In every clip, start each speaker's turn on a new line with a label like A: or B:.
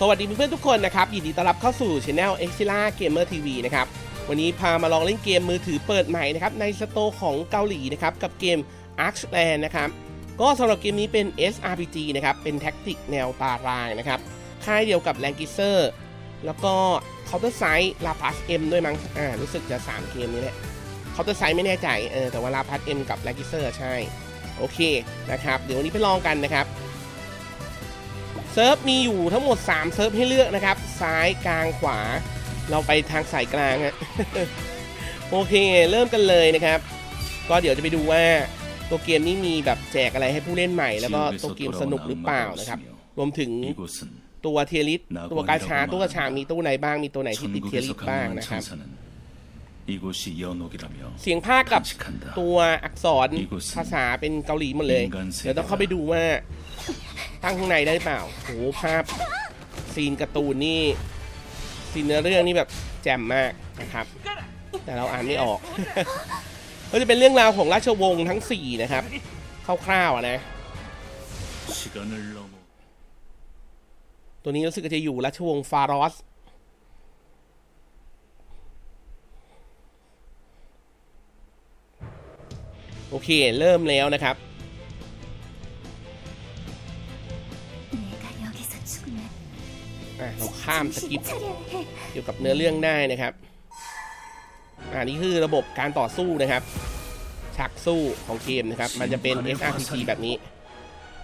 A: สวัสดีเพื่อนๆทุกคนนะครับยินดีต้อนรับเข้าสู่ช anel e x i l a Gamer TV นะครับวันนี้พามาลองเล่นเกมมือถือเปิดใหม่นะครับในสโตร์ของเกาหลีนะครับกับเกม Archland นะครับก็สำหรับเกมนี้เป็น SRPG นะครับเป็นแท็กติกแนวตารางนะครับค่ายเดียวกับ l a n g i s e r แล้วก็ Counter Strike La Plus M ด้วยมั้งอ่ารู้สึกจะ 3 เกมนี้แหละ Counter Strike ไม่แน่ใจเออแต่ว่า La Plus M กับ l a n g i s e r ใช่โอเคนะครับเดี๋ยววันนี้ไปลองกันนะครับ เซิร์ฟมีอยู่ทั้งหมด 3 เซิร์ฟให้เลือกนะครับ ซ้ายกลางขวา เราไปทางสายกลางฮะโอเค เริ่มกันเลยนะครับ ก็เดี๋ยวจะไปดูว่าตัวเกมนี้มีแบบแจกอะไรให้ผู้เล่นใหม่ แล้วก็ตัวเกมสนุกหรือเปล่านะครับ รวมถึงตัวเทลิสตัวกาชาตัวกาชามีตัวไหนบ้างมีตัวไหนที่ติดเทลิสบ้างนะครับ
B: 이곳이 연옥이라며
A: เสียงภาคกับ
B: 간직한다.
A: ตัวอักษรภาษาเป็นเกาหลีหมดเลย เดี๋ยวต้องเข้าไปดูว่าตั้งข้างในได้หรือเปล่าโหภาพซีนการ์ตูนนี่ซีนเนื้อเรื่องนี่แบบแจ่มมากนะครับ แต่เราอ่านไม่ออก ก็จะเป็นเรื่องราวของราชวงศ์ทั้ง 4 นะครับคร่าวๆอะนะ
B: 시간을 넘어
A: ตัวนี้รู้สึกจะอยู่ราชวงศ์ฟารอส โอเค เริ่มแล้วนะครับเราข้ามสกิปเกี่ยวกับเนื้อเรื่องได้นะครับอันนี้คือระบบการต่อสู้นะครับฉากสู้ของเกมนะครับ มันจะเป็น SRTG แบบนี้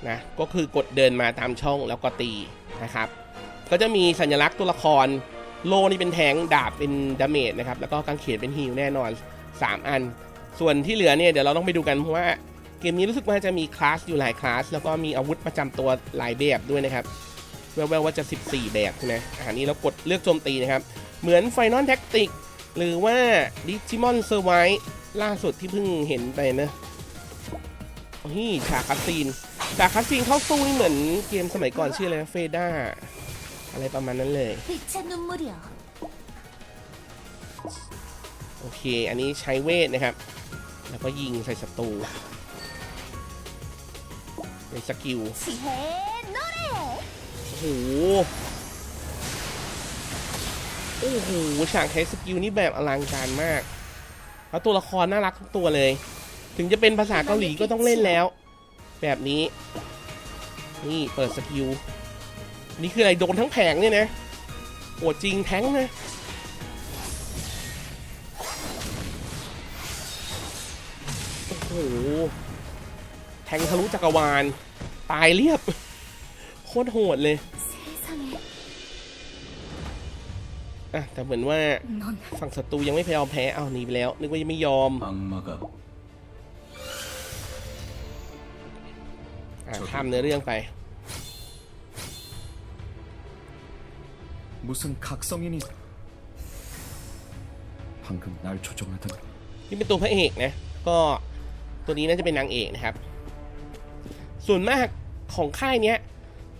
A: นะ ก็คือกดเดินมาตามช่องแล้วก็ตีนะครับ ก็จะมีสัญลักษณ์ตัวละคร โลนี่เป็นแทงดาบเป็นดาเมจนะครับ แล้วก็กางเขนเป็นฮิลแน่นอน 3 อัน ส่วนที่เหลือเนี่ยเดี๋ยวเราต้องไปดูกันเพราะว่าเกมนี้รู้สึกว่าจะมีคลาสอยู่หลายคลาสแล้วก็มีอาวุธประจำตัวหลายแบบด้วยนะครับแววๆว่าจะ 14 แบบใช่ไหมอันนี้เรากดเลือกโจมตีนะครับ เหมือนไฟนอลแท็กติกหรือว่าดิจิมอนเซอร์ไวล่าสุดที่เพิ่งเห็นไปนะโอ้ยฉากคัสซีนฉากคัสซีนเข้าสู้ยเหมือนเกมสมัยก่อนชื่ออะไรเฟด้าอะไรประมาณนั้นเลยโอเค อันนี้ใช้เวทนะครับ แล้วก็ยิงใส่ศัตรูในสกิลโอ้โหโอ้โหฉากใช้สกิลนี่แบบอลังการมาก แล้วตัวละครน่ารักทุกตัวเลย ถึงจะเป็นภาษาเกาหลีก็ต้องเล่นแล้ว แบบนี้ นี่เปิดสกิล นี่คืออะไรโดนทั้งแผงเนี่ยนะโอดจริงแท้งนะ ห แทงทะลุจักรวาล ตายเรียบ โคตรโหดเลย
C: 세상에
A: อ่ะ แต่เหมือนว่า
C: 넌
A: ฝั่งศัตรูยังไม่ยอมแพ้ เอาหนีไปแล้ว นึกว่ายังไม่ยอม
B: 악마가
A: อ่ะข้ามเนื้อเรื่องไป
D: 무슨 각성인이 방금 날 조종하던
A: นี่เป็นตัวพระเอกนะ ก็ ตัวนี้น่าจะเป็นนางเอกนะครับ ส่วนมากของค่ายเนี้ย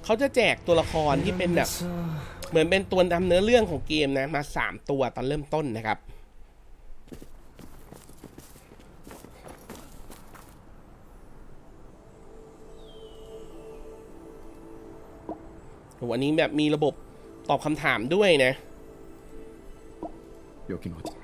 A: เขาจะแจกตัวละครที่เป็นแบบ เหมือนเป็นตัวนำเนื้อเรื่องของเกมนะ มาสามตัวตอนเริ่มต้นนะครับ วันนี้แบบมีระบบตอบคำถามด้วยนะ
C: โยกินหัว
A: ใจ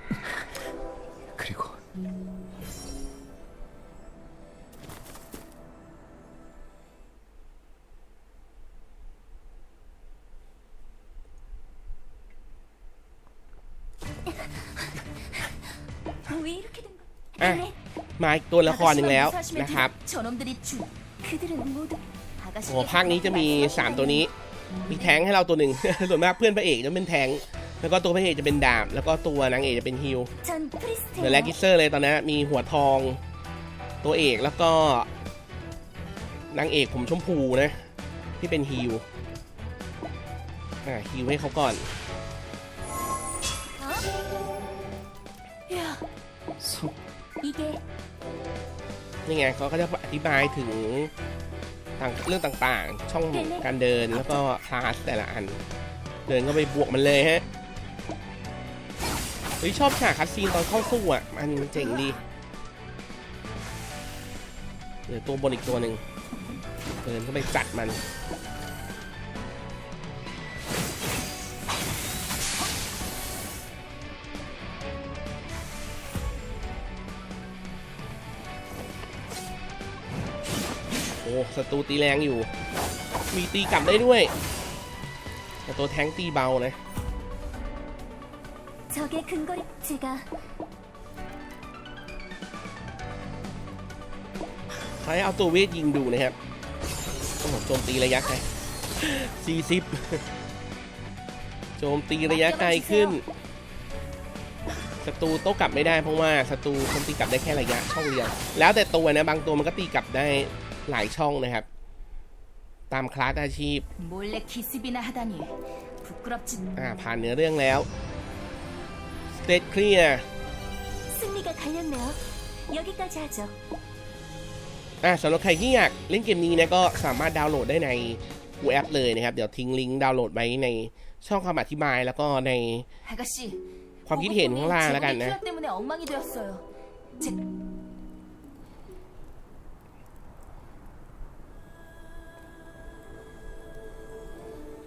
A: มาอีกตัวละครหนึ่งแล้วนะครับโอ้ภาคนี้จะมี 3 ตัวนี้ มีแทงให้เราตัวหนึ่ง ส่วนมากเพื่อนพระเอกจะเป็นแทง แล้วก็ตัวพระเอกจะเป็นดาบ แล้วก็ตัวนางเอกจะเป็นฮิลเดอะแลกิเซอร์เลยตอนนี้มีหัวทอง ตัวเอกแล้วก็นางเอกผมชมพูนะ ที่เป็นฮิลฮิลให้เขาก่อน นี่ไงเขาก็จะอธิบายถึงทางเรื่องต่างๆ ช่องการเดินแล้วก็คลาสแต่ละอัน เดินก็ไปบวกมันเลยฮะเฮ้ยชอบฉากคัสซีนตอนเข้าสู้อะ มันเจ๋งดีเหลือตัวบนอีกตัวหนึ่งเดินเข้าไปจัดมัน โอ้ศัตรูตีแรงอยู่ มีตีกลับได้ด้วย แต่ตัวแทงตีเบานะใช้เอาตัวเวทยิงดูนะครับโอ้โจมตีระยะไกลสี่สิบโจมตีระยะไกลขึ้นศัตรูโต้กลับไม่ได้เพราะว่าศัตรูคนตีกลับได้แค่ระยะช่องเดียวแล้วแต่ตัวนะบางตัวมันก็ตีกลับได้ หลายช่องนะครับ ตามคลาสอาชีพอาผ่านเนื้อเรื่องแล้วสเตตเคลียร์อ่สำหรับใครที่อยากเล่นเกมนี้นะก็สามารถดาวน์โหลดได้ในกูแอปเลยนะครับ เดี๋ยวทิ้งลิงก์ดาวน์โหลดไว้ในช่องคำอธิบายแล้วก็ในความคิดเห็นข้างล่างแล้วกันนะ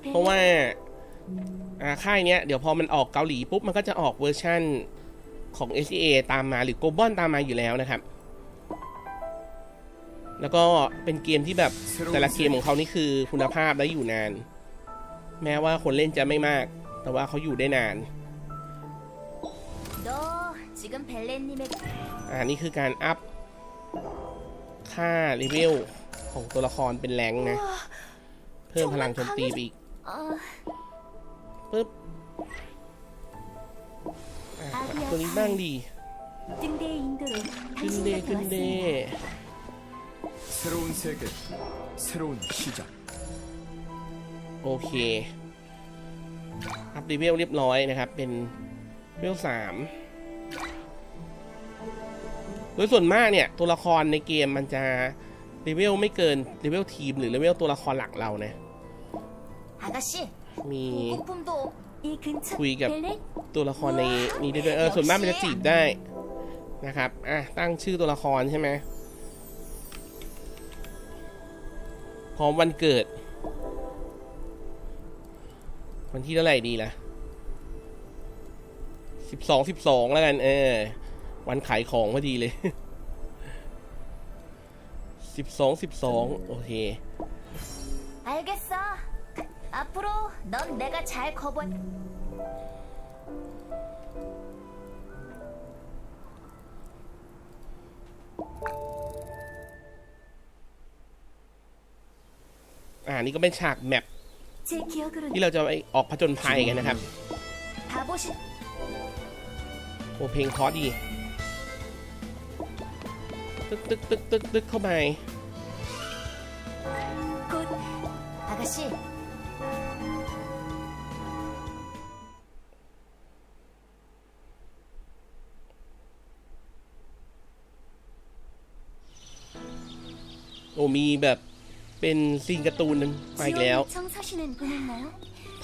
A: เพราะว่าอ่าค่ายเนี้ยเดี๋ยวพอมันออกเกาหลีปุ๊บ มันก็จะออกเวอร์ชั่นของ SEA ตามมาหรือโก o b a l ตามมาอยู่แล้วนะครับ แล้วก็เป็นเกมที่แบบแต่ละเกมของเขานี่คือคุณภาพและอยู่นาน แม้ว่าคนเล่นจะไม่มาก แต่ว่าเขาอยู่ได้นานอันนี้คือการอัพค่าเลเวลของตัวละครเป็นแรงนะ เพิ่มพลังโจมตีไปอีก
C: 어,
A: ปึ๊บอ่ะตัวนี้บ้างดี
C: 등대의 인도로
A: ขึ้นเด
C: 당신이
A: ขึ้นเด
C: 왔습니다.
D: 새로운 세계, 새로운 시작.
A: โอเค อัพเลเวลเรียบร้อยนะครับ เป็นเลเวลสามโดยส่วนมากเนี่ย ตัวละครในเกมมันจะเลเวลไม่เกินเลเวลทีมหรือเลเวลตัวละครหลักเรานะ
C: 아가씨,
A: มี
C: 보급품도 이 근처
A: 구이갑.
C: 벨렌
A: ตัวละครในนี้ได้ด้วย เออ ส่วนมากมันจะจีบได้นะครับ อ่ะ ตั้งชื่อตัวละครใช่ไหมพร้อมวันเกิด วันที่เท่าไหร่ดีล่ะสิบสองสิบสองแล้วกัน เออ วันขายของพอดีเลย สิบสองสิบสองโอเค
C: 알겠어. 앞으로 넌 내가 잘 커버.
A: อ่า นี่ก็เป็นฉากแมป
C: 제 기억으로
A: ที่เราจะไปออกผจญภัยกันนะครับ
C: 바보시
A: โอเพลงคอร์สดี ตึกตึกตึกตึกตึกเข้าไป
C: 곧 아가씨
A: โอ้มีแบบเป็นซีนการ์ตูนมาอีกแล้ว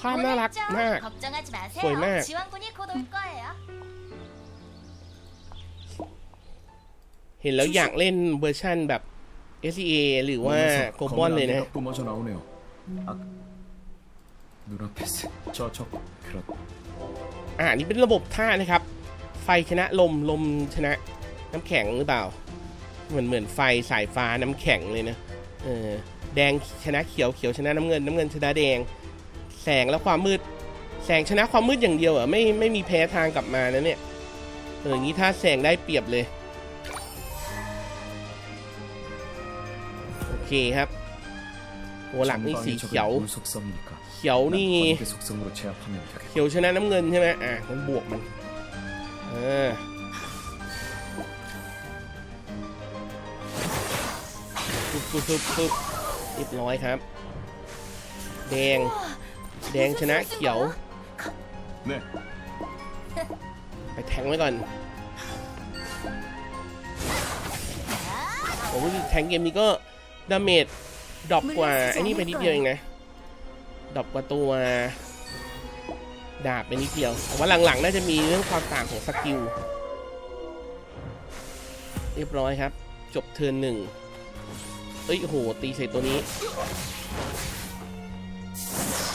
A: ภาพน่ารักมาก
C: สวยมาก
A: เห็นแล้วอยากเล่นเวอร์ชั่นแบบ SEA หรือว่าโกลบอนเลยนะอ่านี่เป็นระบบท่านะครับ ไฟชนะลม ลมชนะ น้ำแข็งหรือเปล่า เหมือนเหมือนไฟสายฟ้าน้ำแข็งเลยนะเออแดงชนะเขียวเขียวชนะน้ำเงินน้ำเงินชนะแดง แสงและความมืด แสงชนะความมืดอย่างเดียวอะไม่ไม่มีแพ้ทางกลับมานะเนี่ยเอองนี้ถ้าแสงได้เปรียบเลยโอเคครับโอ้หลังนี่สีเขียวเขียวนี่เขียวชนะน้ำเงินใช่ไหมอะงั้นบวกมันเออ ปึ๊บปึ๊บปึ๊บปึ๊บเรียบร้อยครับ แดง แดงชนะเขียว
D: 네,
A: ไปแทงไว้ก่อนโอ้ยแทงเกมนี้ก็ดาเมจดรอปกว่าไอ้นี่ไปนิดเดียวเองนะดรอปกว่าตัวดาบไปนิดเดียวแต่ว่าหลังๆ น่าจะมีเรื่องความต่างของสกิล เรียบร้อยครับ จบเทิร์นหนึ่ง เอ้ยโหตีเสร็จตัวนี้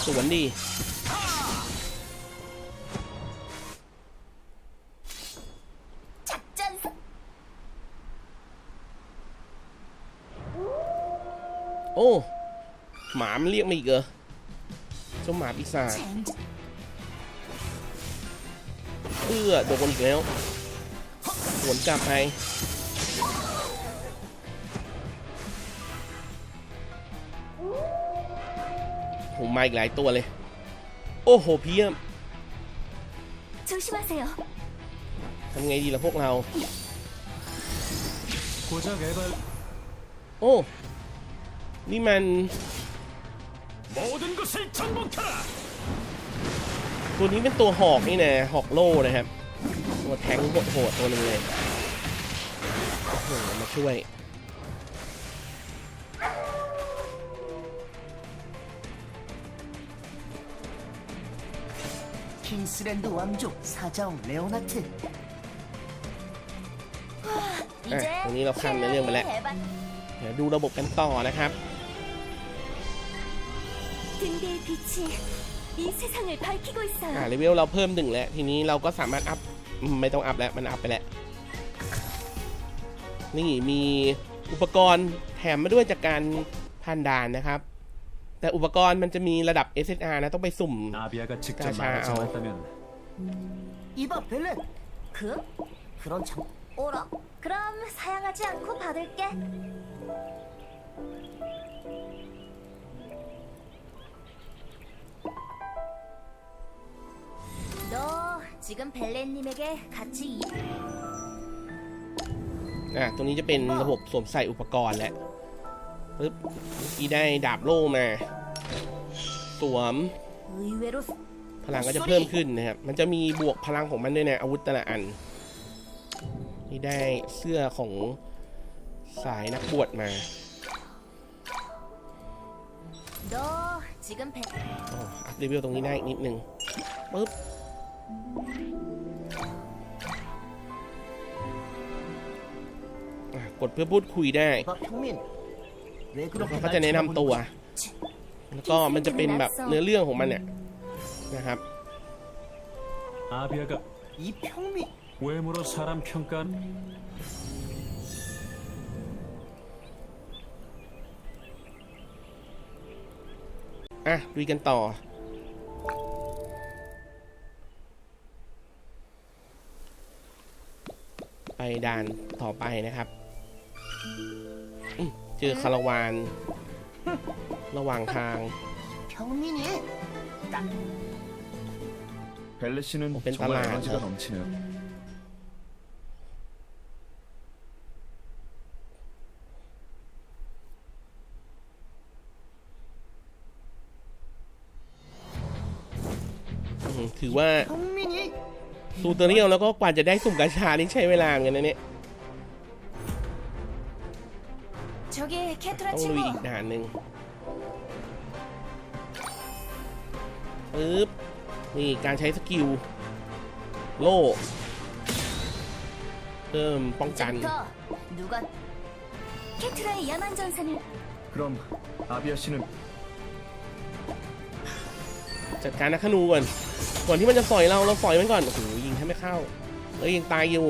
A: สวนดี
C: โอ้
A: หมามัเรียกมาอีกเหรอเจ้าหมาปีศาจเพื่อโดนอีกแล้วสวนกลับไป ผมมาอีกหลายตัวเลย โอ้โหเพีย
C: บ
A: ทำไงดีล่ะพวกเรา โอ้ นี่มัน ตัวนี้เป็นตัวหอกนี่นะหอกโล่นะครับ ตัวแทงโหดตัวนึงเลยโอ้โหมาช่วย
E: 킹스랜드 왕족 사자왕 레오나트
C: 이제
A: 아, 언니 너 칸, 내년 볼래?
C: 대박
A: เดี๋ยวดูระบบกันต่อนะครับ
C: 등대의 빛이 이 세상을 밝히고
A: อ่า
C: 있어요
A: เลเวลเราเพิ่มหนึ่งแล้ว ทีนี้เราก็สามารถอัพอืมไม่ต้องอัพแล้ว มันอัพไปแล้ว นี่มีอุปกรณ์แถมมาด้วยจากการผ่านด่านนะครับ แต่อุปกรณ์มันจะมีระดับ SSR นะ ต้องไปสุ่ม
B: 나비아가 직접
A: 자자,
B: 말하지
A: 어.
B: 않았다면
E: 이봐 벨렌
C: 그?
E: 그런 참
C: 오라 그럼 사양하지 않고 받을게 너 지금 벨렌님에게 같이 이...
A: อ่ะ ตรงนี้จะเป็นระบบสวมใส่อุปกรณ์แล้ว ปึ๊บอีได้ดาบโล่มา สวม พลังก็จะเพิ่มขึ้นนะครับ มันจะมีบวกพลังของมันด้วยนะอาวุธแต่ละอัน นี่ได้เสื้อของสายนักบวชมาอัรีวิวตรงนี้ได้อีกนิดนึงปึ๊บกดเพื่อพูดคุยได้
E: 이봐 평민 왜
A: แล้ว
E: 그렇게
A: ก็จะแนะนำตัว แล้วก็มันจะเป็นแบบเนื้อเรื่องของมันเนี่ยนะครับ
B: 아비아가
E: 이 평민
B: 외모로 사람 평가
A: อ่ะดูกันต่อ ไปด่านต่อไปนะครับอืม เจอคาราวาน ระหว่างทาง
E: 평민이
F: 벨레 씨는
A: 어, 뺀
F: 정말
A: 달라요,
F: 에너지가
A: 저.
F: 넘치네요.
A: 음, ถือว่า
E: 평민이
A: ตูเตอเรียลแล้วก็กว่าจะได้สุ่มกาชานี่ใช้เวลาเหมือนกันนะเนี่ย
C: 저기 캐트라
A: ต้องลุย
C: 친구
A: อีกด่านหนึ่งปึ๊บ นี่การใช้สกิล โล่ เพิ่มป้องกัน
C: 이제부터 누가 캐트라의 야만 전선을
F: 그럼 아비아 씨는
A: จัดการนักขนูก่อน ก่อนที่มันจะสอยเรา เราสอยมันก่อน โอ้โห ยิงแทบไม่เข้า เอ้ยยังตายอยู่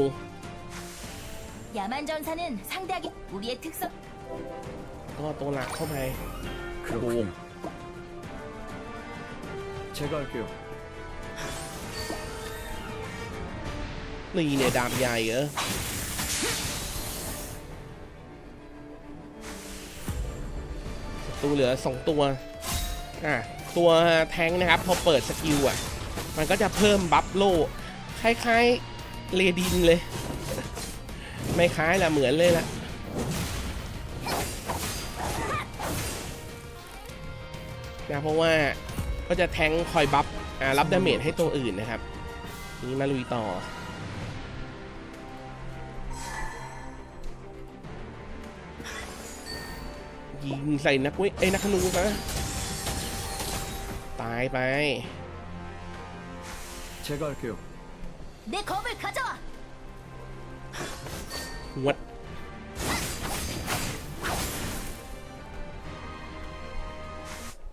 C: 야만 전사는 상대하기 우리의 특성
A: ก็ตัวหลักเข้าไป
F: 그렇군요. 제가 할게요.
A: นี่เนี่ยดาบใหญ่เหรอศัตรูเหลือสองตัว อ่ะ ตัวแทงค์นะครับ พอเปิดสกิลอ่ะ มันก็จะเพิ่มบัฟโลคล้ายๆ เลดินเลย ไม่คล้ายละเหมือนเลยละ นะเพราะว่าก็จะแทงค์คอยบัฟอ่ารับดาเมจให้ตัวอื่นนะครับ นี่มาลุยต่อ ยิงใส่นักเว้ยเอ้ยนักธนูนะตายไป
F: 제가 할게요.
C: 내 검을 가져와
A: หวด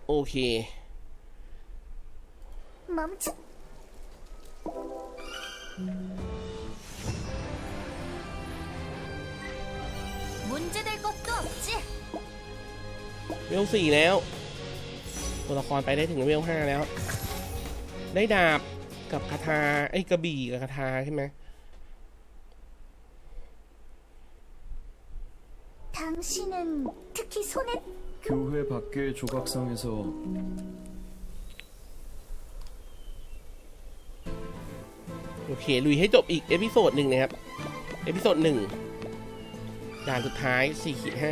A: โอเค
C: 멈춰 문제될 것도 없지
A: เวลสี่แล้ว ตัวละครไปได้ถึงเลเวลห้าแล้ว ได้ดาบกับคาถาไอ้ยกระบี่กับคาถาใช่ไหม
C: 당신은 특히 손에
F: 교회 밖의 조각상에서
A: โอเค ลุยให้จบอีก เอพิโซดหนึ่งนะครับ เอพิโซดหนึ่งด่านสุดท้าย4ขีด5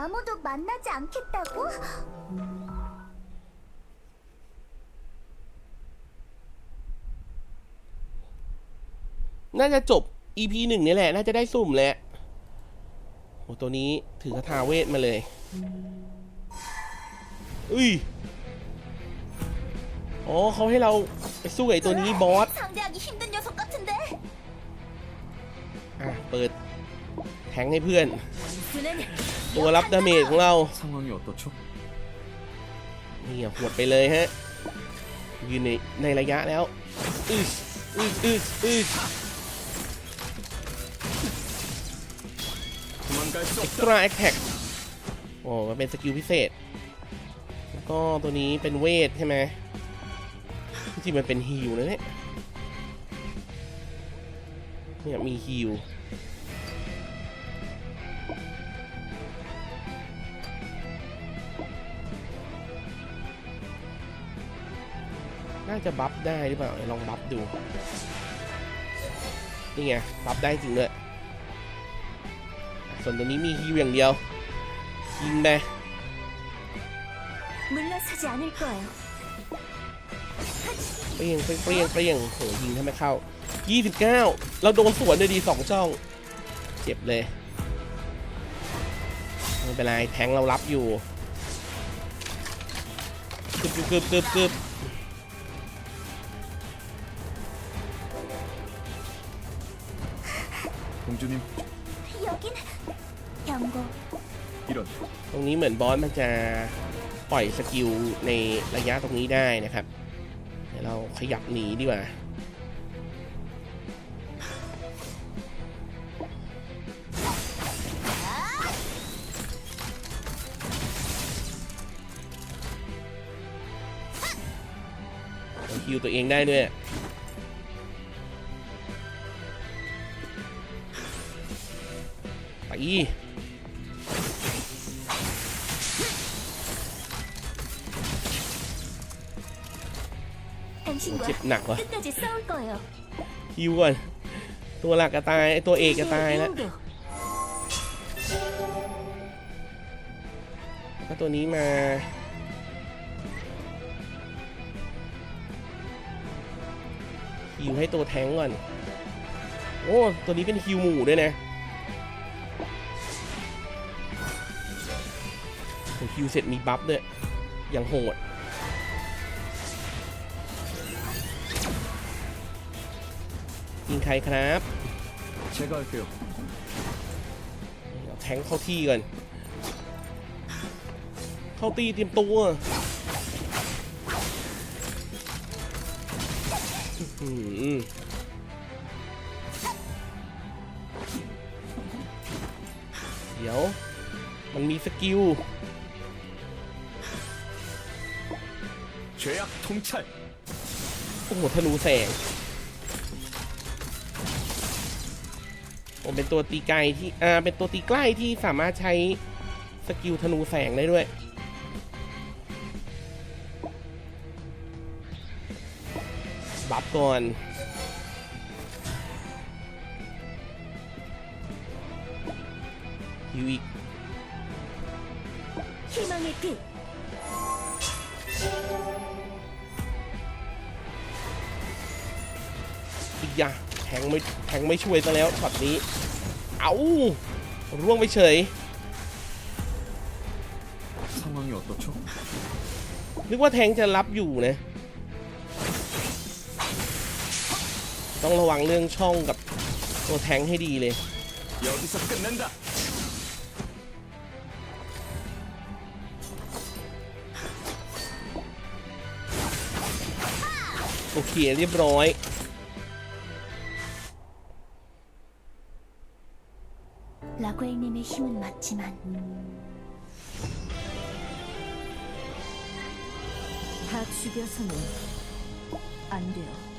C: 아무도 만나지 않겠다고?
A: น่าจะจบ EP หนึ่งนี่แหละ น่าจะได้สุ่มแหละ โอ้ตัวนี้ถือคาถาเวทมาเลยอุ้ย อ๋อเขาให้เราไปสู้กับไอ้ตัวนี้บอส
C: 상대하기 힘든 녀석 같은데.
A: อ่ะ เปิดแทงให้เพื่อน
C: 그는
A: ตัวรับดาเมจของเรา
F: 상황이 어떻죠?
A: นี่อ่ะหวดไปเลยฮะ ยืนในในระยะแล้วอึดอึดอึดอึด extra attack โอ้มันเป็นสกิลพิเศษ แล้วก็ตัวนี้เป็นเวทใช่ไหมจริงมันเป็นฮิวนะเนี่ยเนี่ยมีฮิวน่าจะบัฟได้หรือเปล่าลองบัฟดู นี่ไง บัฟได้จริงเลย ส่วนตัวนี้มีฮิวอย่างเดียวยิงไปเปรี้ยงเปรี้ยงเปรี้ยงเปรี้ยงโหยิงทำไมเข้า 29 เราโดนสวนด้ยดีสองช่อง เจ็บเลยไม่เป็นไรแทงเรารับอยู่กึบกึบกึบกึบ รงนี้เหมือนบอสมันจะปล่อยสกิลในระยะตรงนี้ได้นะครับเดี๋ยวเราขยับหนีดีกว่าฮิวตัวเองได้ด้วยไป
C: เจ็บหนักวะ
A: ฮิวก่อน ตัวหลักก็ตายตัวเอกก็ตายแล้วก็ตัวนี้มาฮิวให้ตัวแทงก่อน โอ้ ตัวนี้เป็นฮิวหมู่ด้วยนะฮิวเสร็จมีบัฟด้วย อย่างโหด ยิงใครครับ
F: เช็คก่อ
A: นฟิวแทงเข้าที่ก่อน เข้าตีเตรียมตัวเดี๋ยว มันมีสกิล
F: เชียร์ทงชัย
A: โอ้โหธนูแสง ผมเป็นตัวตีไกลที่อ่าเป็นตัวตีใกล้ที่สามารถใช้สกิลธนูแสงได้ด้วยบัฟก่อนฮิวอีกอีกอย่าง แทงไม่แทงไม่ช่วยซะแล้วช็อตนี้ เอาร่วงไปเฉยนึกว่าแทงจะรับอยู่นะ ต้องระวังเรื่องช่องกับตัวแทงให้ดีเลยโอเคเรียบร้อย
C: 힘은 맞지만 다 죽여서는 안 돼요.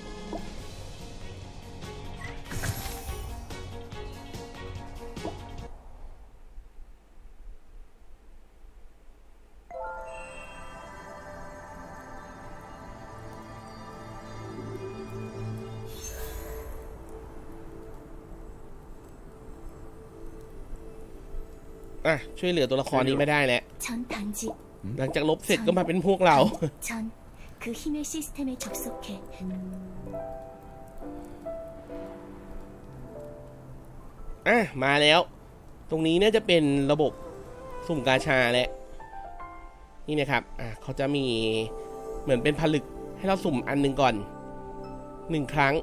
A: อะช่วยเหลือตัวละครนี้ไม่ได้แล้วหลังจากลบเสร็จก็มาเป็นพวกเราอะมาแล้ว ตรงนี้น่าจะเป็นระบบสุ่มกาชาแหละนี่นะครับอะเขาจะมีเหมือนเป็นผลึกให้เราสุ่มอันหนึ่งก่อนหนึ่งครั้ง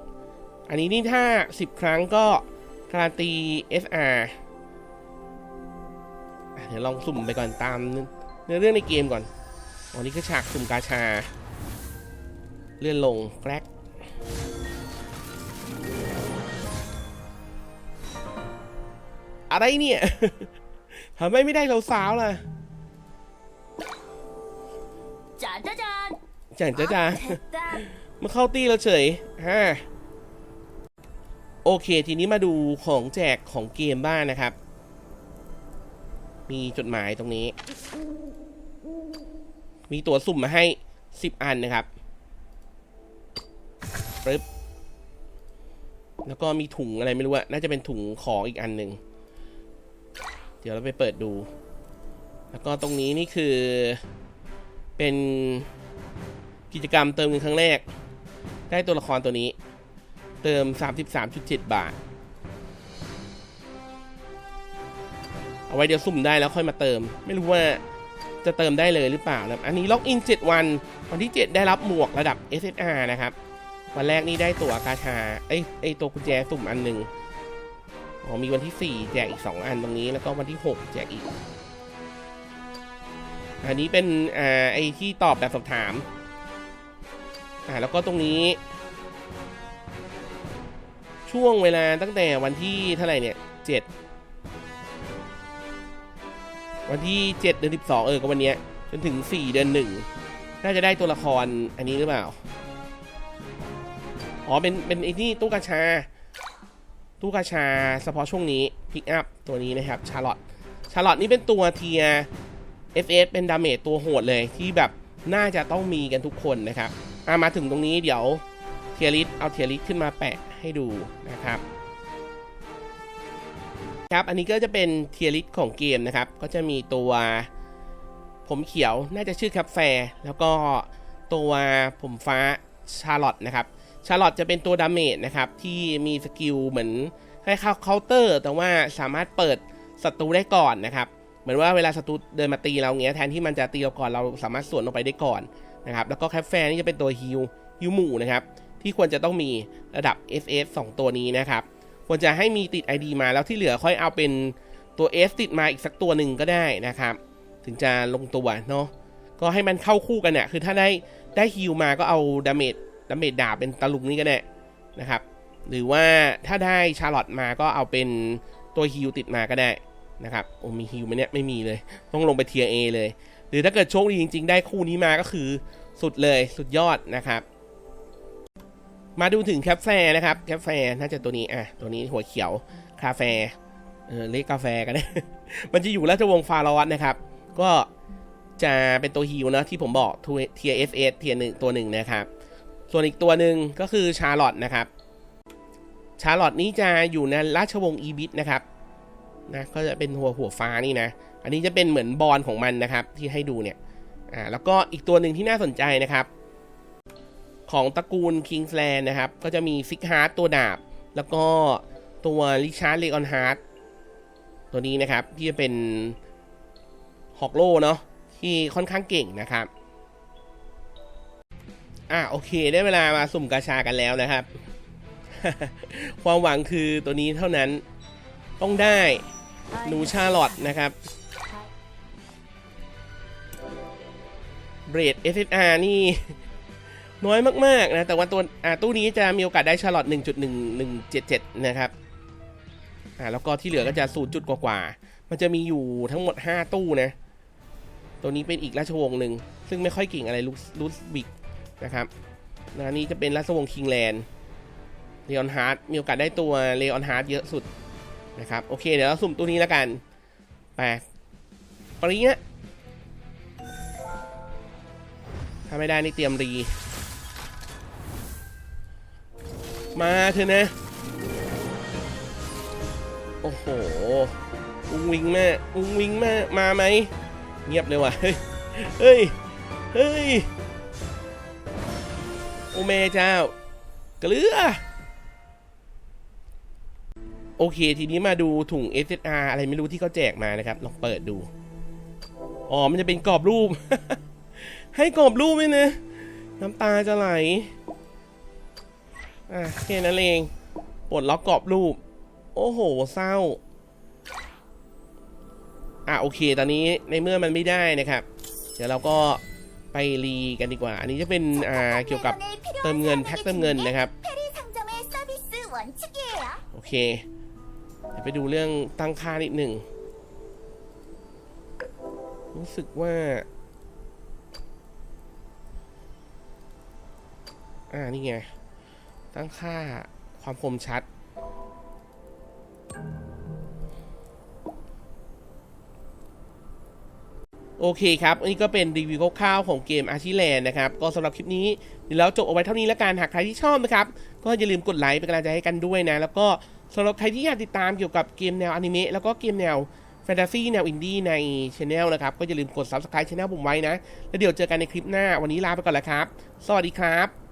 A: อันนี้นี่ถ้าสิบครั้งก็การัตี SR เดี๋ยวลองสุ่มไปก่อนตามเนื้อเรื่องในเกมก่อนอันนี้ก็ฉากสุ่มกาชา เลื่อนลงแฟลกอะไรเนี่ยทำไมไม่ได้เราสาวล่ะ
C: จ๋าจ๋า
A: จ๋าจ๋าจ๋า
C: จ๋า
A: มาเข้าตีเราเฉยฮะโอเค ทีนี้มาดูของแจกของเกมบ้างนะครับ มีจดหมายตรงนี้ มีตั๋วสุ่มมาให้10อันนะครับปึ๊บแล้วก็มีถุงอะไรไม่รู้อะน่าจะเป็นถุงของอีกอันหนึ่ง เดี๋ยวเราไปเปิดดู แล้วก็ตรงนี้นี่คือเป็นกิจกรรมเติมเงินครั้งแรก ได้ตัวละครตัวนี้ เติม 33.7 บาท เอาไว้เดี๋ยวสุ่มได้แล้วค่อยมาเติม ไม่รู้ว่าจะเติมได้เลยหรือเปล่านะอันนี้ล็อกอิน 7 วัน วันที่ 7 ได้รับหมวกระดับ SSR นะครับ วันแรกนี่ได้ตั๋วกาชาไอ้ไอ้ตัวกุญแจสุ่มอันหนึ่งอ๋อมีวันที่ 4 แจกอีก 2 อันตรงนี้แล้วก็วันที่ 6 แจกอีก อันนี้เป็นอ่าไอ้ที่ตอบแบบสอบถามอ่าแล้วก็ตรงนี้ ช่วงเวลาตั้งแต่วันที่เท่าไหร่เนี่ยเจ็ด วันที่เจ็ดเดือนสิบสองเออ ก็วันเนี้ย จนถึงสี่เดือนหนึ่งน่าจะได้ตัวละครอันนี้หรือเปล่า อ๋อ เป็น เป็นไอ้นี่ตู้กาชา ตู้กาชาเฉพาะช่วงนี้ พิกอัพตัวนี้นะครับ ชาร์ลอตชาร์ลอตนี่เป็นตัวเทีย FS เป็นดาเมจตัวโหดเลยที่แบบน่าจะต้องมีกันทุกคนนะครับ อะมาถึงตรงนี้เดี๋ยวเทียริสเอาเทียริสขึ้นมาแปะให้ดูนะครับ ครับ อันนี้ก็จะเป็นเทียริสของเกมนะครับ ก็จะมีตัวผมเขียวน่าจะชื่อแคปแฟร์แล้วก็ตัวผมฟ้าชาร์ลอตนะครับ ชาร์ลอตจะเป็นตัวดาเมจนะครับ ที่มีสกิลเหมือนคล้ายเคาน์เตอร์ แต่ว่าสามารถเปิดศัตรูได้ก่อนนะครับ เหมือนว่าเวลาศัตรูเดินมาตีเราเงี้ยแทนที่มันจะตีเราก่อนเราสามารถสวนออกไปได้ก่อนนะครับ แล้วก็แคปแฟร์นี่จะเป็นตัวฮิวฮิวหมู่นะครับ ที่ควรจะต้องมีระดับ SS 2 ตัวนี้นะครับ ควรจะให้มีติด ID มาแล้วที่เหลือค่อยเอาเป็นตัว S ติดมาอีกสักตัวหนึ่งก็ได้นะครับ ถึงจะลงตัวเนาะก็ให้มันเข้าคู่กันเนี่ยคือถ้าได้ได้ฮิวมาก็เอาดาเมจดาเมจดาบเป็นตะลุงนี่ก็ได้นะครับ หรือว่าถ้าได้ชาร์ลอตมาก็เอาเป็นตัวฮิวติดมาก็ได้นะครับโอ้มีฮิวไหมเนี่ยไม่มีเลย ต้องลงไปเทียเอเลย หรือถ้าเกิดโชคดีจริง ๆ ได้คู่นี้มาก็คือสุดเลยสุดยอดนะครับ มาดูถึงแคปแฟร์นะครับ แคปแฟร์น่าจะตัวนี้อะตัวนี้หัวเขียวคาเฟ่เออเรียกกาแฟกันนะมันจะอยู่ราชวงศ์ฟาโรสนะครับ ก็จะเป็นตัวฮิวนะที่ผมบอกเทียเอฟเอสเทียหนึ่งตัวหนึ่งนะครับ ส่วนอีกตัวหนึ่งก็คือชาร์ลอตนะครับ ชาร์ลอตนี้จะอยู่ในราชวงศ์อีบิทนะครับนะก็จะเป็นหัวหัวฟ้านี่นะ อันนี้จะเป็นเหมือนบอลของมันนะครับที่ให้ดูเนี่ยอ่าแล้วก็อีกตัวหนึ่งที่น่าสนใจนะครับ ของตระกูล Kingsland นะครับ ก็จะมีซิกฮาร์ดตัวดาบ แล้วก็ตัวริชาร์ดเลออนฮาร์ดตัวนี้นะครับ ที่จะเป็นฮอกโลเนาะที่ค่อนข้างเก่งนะครับอะโอเค ได้เวลามาสุ่มกาชากันแล้วนะครับ ความหวังคือตัวนี้เท่านั้นต้องได้หนูชาร์ลอตนะครับเบรด SSR นี่ น้อยมากๆนะ แต่ว่าตัวตู้นี้จะมีโอกาสได้ชาร์ลอต1.1177 นะครับอ่าแล้วก็ที่เหลือก็จะ0จุดกว่าๆ มันจะมีอยู่ทั้งหมด 5 ตู้นะ ตัวนี้เป็นอีกราชวงศ์หนึ่ง ซึ่งไม่ค่อยเก่งอะไรลูลูสบิกนะครับนะนี่จะเป็นราชวงศ์คิงแลนด์เลออนฮาร์ดมีโอกาสได้ตัวเลออนฮาร์ดเยอะสุดนะครับ โอเค เดี๋ยวเราสุ่มตัวนี้แล้วกันไปปริเนี้ยถ้าไม่ได้นี่เตรียมรี มาเถอะนะ โอ้โหอุ้งวิงแม่อุ้งวิงแม่มาไหม เงียบเลยว่ะ เฮ้ย เฮ้ยเฮ้ยโอแม่เจ้า เกลือ โอเค ทีนี้มาดูถุง SSR อะไรไม่รู้ที่เขาแจกมานะครับ ลองเปิดดู อ๋อ มันจะเป็นกรอบรูป ให้กรอบรูปไหมนะ น้ำตาจะไหล อะแค่นั้นเองปลดล็อกกรอบรูป โอ้โห เศร้า อะโอเค ตอนนี้ในเมื่อมันไม่ได้นะครับ เดี๋ยวเราก็ไปรีกันดีกว่า อันนี้จะเป็นอ่าเกี่ยวกับเติมเงินแพ็คเติมเงินนะครับ โอเคไปดูเรื่องตั้งค่านิดหนึ่ง รู้สึกว่า อ่า นี่ไง ตั้งค่าความคมชัด โอเคครับอันนี้ก็เป็นรีวิวคร่าวๆของเกมอาชิแลนนะครับ ก็สำหรับคลิปนี้เดี๋ยวเราจบเอาไว้เท่านี้แล้วกันหากใครที่ชอบนะครับ ก็อย่าลืมกดไลค์เป็นกำลังใจให้กันด้วยนะ แล้วก็สำหรับใครที่อยากติดตามเกี่ยวกับเกมแนวอนิเมะแล้วก็เกมแนวแฟนตาซีแนวอินดี้ในช anel นะครับ ก็อย่าลืมกด subscribe channel ผมไว้นะ แล้วเดี๋ยวเจอกันในคลิปหน้าวันนี้ลาไปก่อนแล้วครับ สวัสดีครับ